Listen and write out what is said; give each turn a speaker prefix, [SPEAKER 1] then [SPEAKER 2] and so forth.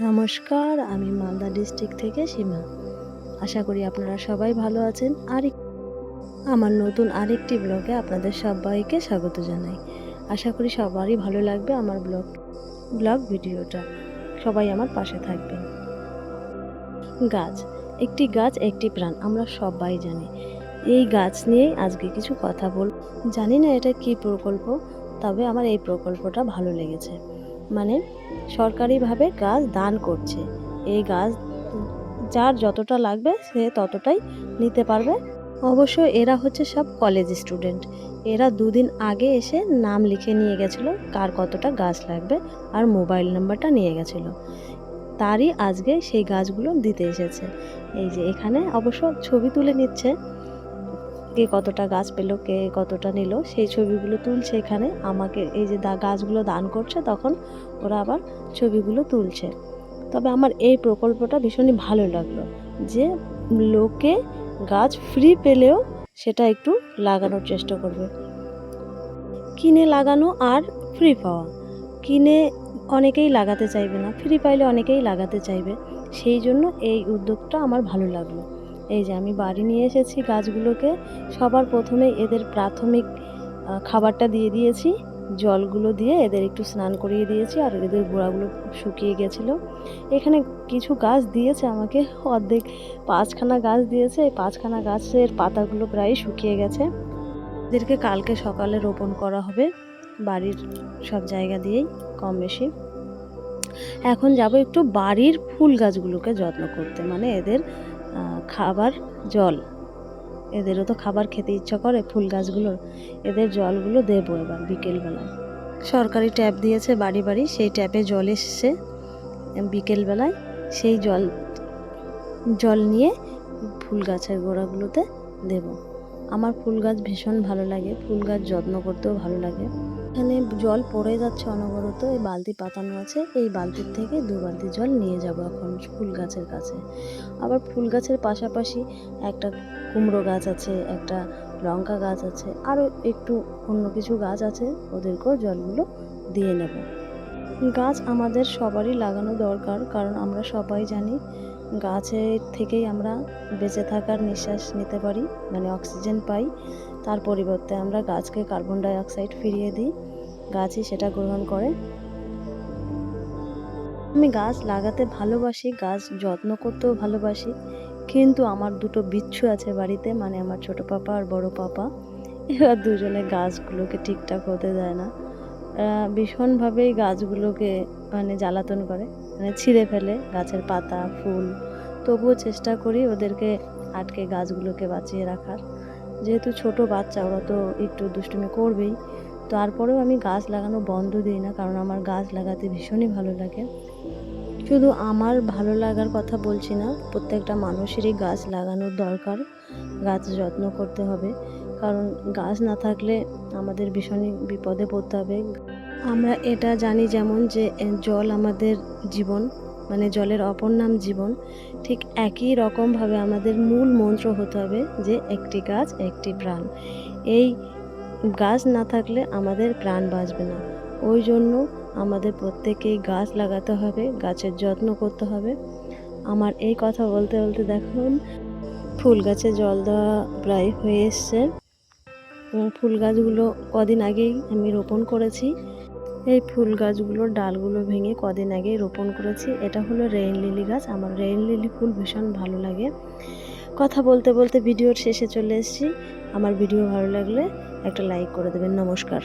[SPEAKER 1] নমস্কার, আমি মালদা ডিস্ট্রিক্ট থেকে সীমা। আশা করি আপনারা সবাই ভালো আছেন। আর আমার নতুন আরেকটি ব্লগে আপনাদের সবাইকে স্বাগত জানাই। আশা করি সবারই ভালো লাগবে আমার ব্লগ ব্লগ ভিডিওটা। সবাই আমার পাশে থাকবেন। গাছ। একটি গাছ, একটি প্রাণ, আমরা সবাই জানি। এই গাছ নিয়েই আজকে কিছু কথা বল জানি না এটা কি প্রকল্প, তবে আমার এই প্রকল্পটা ভালো লেগেছে। মানে সরকারিভাবে গাছ দান করছে। এই গাছ যার যতটা লাগবে সে ততটাই নিতে পারবে। অবশ্য এরা হচ্ছে সব কলেজ স্টুডেন্ট এরা দুদিন আগে এসে নাম লিখে নিয়ে গেছিল কার কতটা গাছ লাগবে আর মোবাইল নাম্বারটা নিয়ে গেছিল। তারই আজকে সেই গাছগুলো দিতে এসেছে। এই যে এখানে অবশ্য ছবি তুলে নিচ্ছে। কে কতটা গাছ পেল, কে কতটা নিল, সেই ছবিগুলো তুলছে এখানে। আমাকে এই যে গাছগুলো দান করছে, তখন ওরা আবার ছবিগুলো তুলছে। তবে আমার এই প্রকল্পটা ভীষণই ভালো লাগল যে লোকে গাছ ফ্রি পেলেও সেটা একটু লাগানোর চেষ্টা করবে। কিনে লাগানো আর ফ্রি পাওয়া। কিনে অনেকেই লাগাতে চাইবে না ফ্রি পাইলে অনেকেই লাগাতে চাইবে। সেই জন্য এই উদ্যোগটা আমার ভালো লাগল। এই যে আমি বাড়ি নিয়ে এসেছি গাছগুলোকে। সবার প্রথমে এদের প্রাথমিক খাবারটা দিয়ে দিয়েছি। জলগুলো দিয়ে এদের একটু স্নান করিয়ে দিয়েছি আর এদের গোড়াগুলো শুকিয়ে গেছিল। এখানে কিছু গাছ দিয়েছে আমাকে, অর্ধেক পাঁচখানা গাছ দিয়েছে। এই পাঁচখানা গাছের পাতাগুলো প্রায় শুকিয়ে গেছে। এদেরকে কালকে সকালে রোপণ করা হবে, বাড়ির সব জায়গা দিয়েই, কম বেশি। এখন যাব একটু বাড়ির ফুল গাছগুলোকে যত্ন করতে। মানে এদের খাবার জল। এদেরও তো খাবার খেতে ইচ্ছা করে, ফুল গাছগুলোর এদের জলগুলো দেবো এবার বিকেলবেলায় সরকারি ট্যাপ দিয়েছে বাড়ি বাড়ি, সেই ট্যাপে জল এসছে। বিকেলবেলায় সেই জল জল নিয়ে ফুল গাছের গোড়াগুলোতে দেব। আমার ফুল গাছ ভীষণ ভালো লাগে, ফুল গাছ যত্ন করতেও ভালো লাগে। এখানে জল পড়ে যাচ্ছে অনবরত, এই বালতি পাতানো আছে, এই বালতির থেকে দু বালতি জল নিয়ে যাব এখন ফুল গাছের কাছে। আবার ফুল গাছের পাশাপাশি একটা কুমড়ো গাছ আছে, একটা লঙ্কা গাছ আছে, আরও একটু অন্য কিছু গাছ আছে, ওদেরকেও জলগুলো দিয়ে নেব। গাছ আমাদের সবারই লাগানো দরকার, কারণ আমরা সবাই জানি গাছের থেকেই আমরা বেঁচে থাকার নিঃশ্বাস নিতে পারি মানে অক্সিজেন পাই। তার পরিবর্তে আমরা গাছকে কার্বন ডাই অক্সাইড ফিরিয়ে দিই, গাছই সেটা গ্রহণ করে। আমি গাছ লাগাতে ভালোবাসি, গাছ যত্ন করতেও ভালোবাসি, কিন্তু আমার দুটো বিচ্ছু আছে বাড়িতে মানে আমার ছোট পাপা আর বড় পাপা। এবার দুজনে গাছগুলোকে ঠিকঠাক হতে দেয় না। ভীষণভাবেই গাছগুলোকে মানে জ্বালাতন করে। মানে ছিঁড়ে ফেলে গাছের পাতা, ফুল। তবুও চেষ্টা করি ওদেরকে আটকে গাছগুলোকে বাঁচিয়ে রাখার। যেহেতু ছোট বাচ্চা, ওরা তো একটু দুষ্টুমি করবেই। তারপরেও আমি গাছ লাগানো বন্ধ দিই না, কারণ আমার গাছ লাগাতে ভীষণই ভালো লাগে। শুধু আমার ভালো লাগার কথা বলছি না, প্রত্যেকটা মানুষেরই গাছ লাগানোর দরকার। গাছ যত্ন করতে হবে, কারণ গাছ না থাকলে আমাদের ভীষণই বিপদে পড়তে হবে। আমরা এটা জানি যেমন যে জল আমাদের জীবন মানে জলের অপর নাম জীবন, ঠিক একই রকমভাবে আমাদের মূল মন্ত্র হতে হবে যে, একটি গাছ, একটি প্রাণ। এই গাছ না থাকলে আমাদের প্রাণ বাঁচবে না। ওই জন্য আমাদের প্রত্যেকেই গাছ লাগাতে হবে, গাছের যত্ন করতে হবে। আমার এই কথা বলতে বলতে দেখুন, ফুল গাছে জল দেওয়া প্রায় হয়ে এসছে। ফুল গাছগুলো কদিন আগেই আমি রোপণ করেছি। এই ফুল গাছগুলোর ডালগুলো ভেঙে কদিন আগে রোপণ করেছি। এটা হলো রেইন লিলি গাছ। আমার রেইন লিলি ফুল ভীষণ ভালো লাগে। কথা বলতে বলতে ভিডিওর শেষে চলে এসেছি। আমার ভিডিও ভালো লাগলে একটা লাইক করে দেবেন। নমস্কার।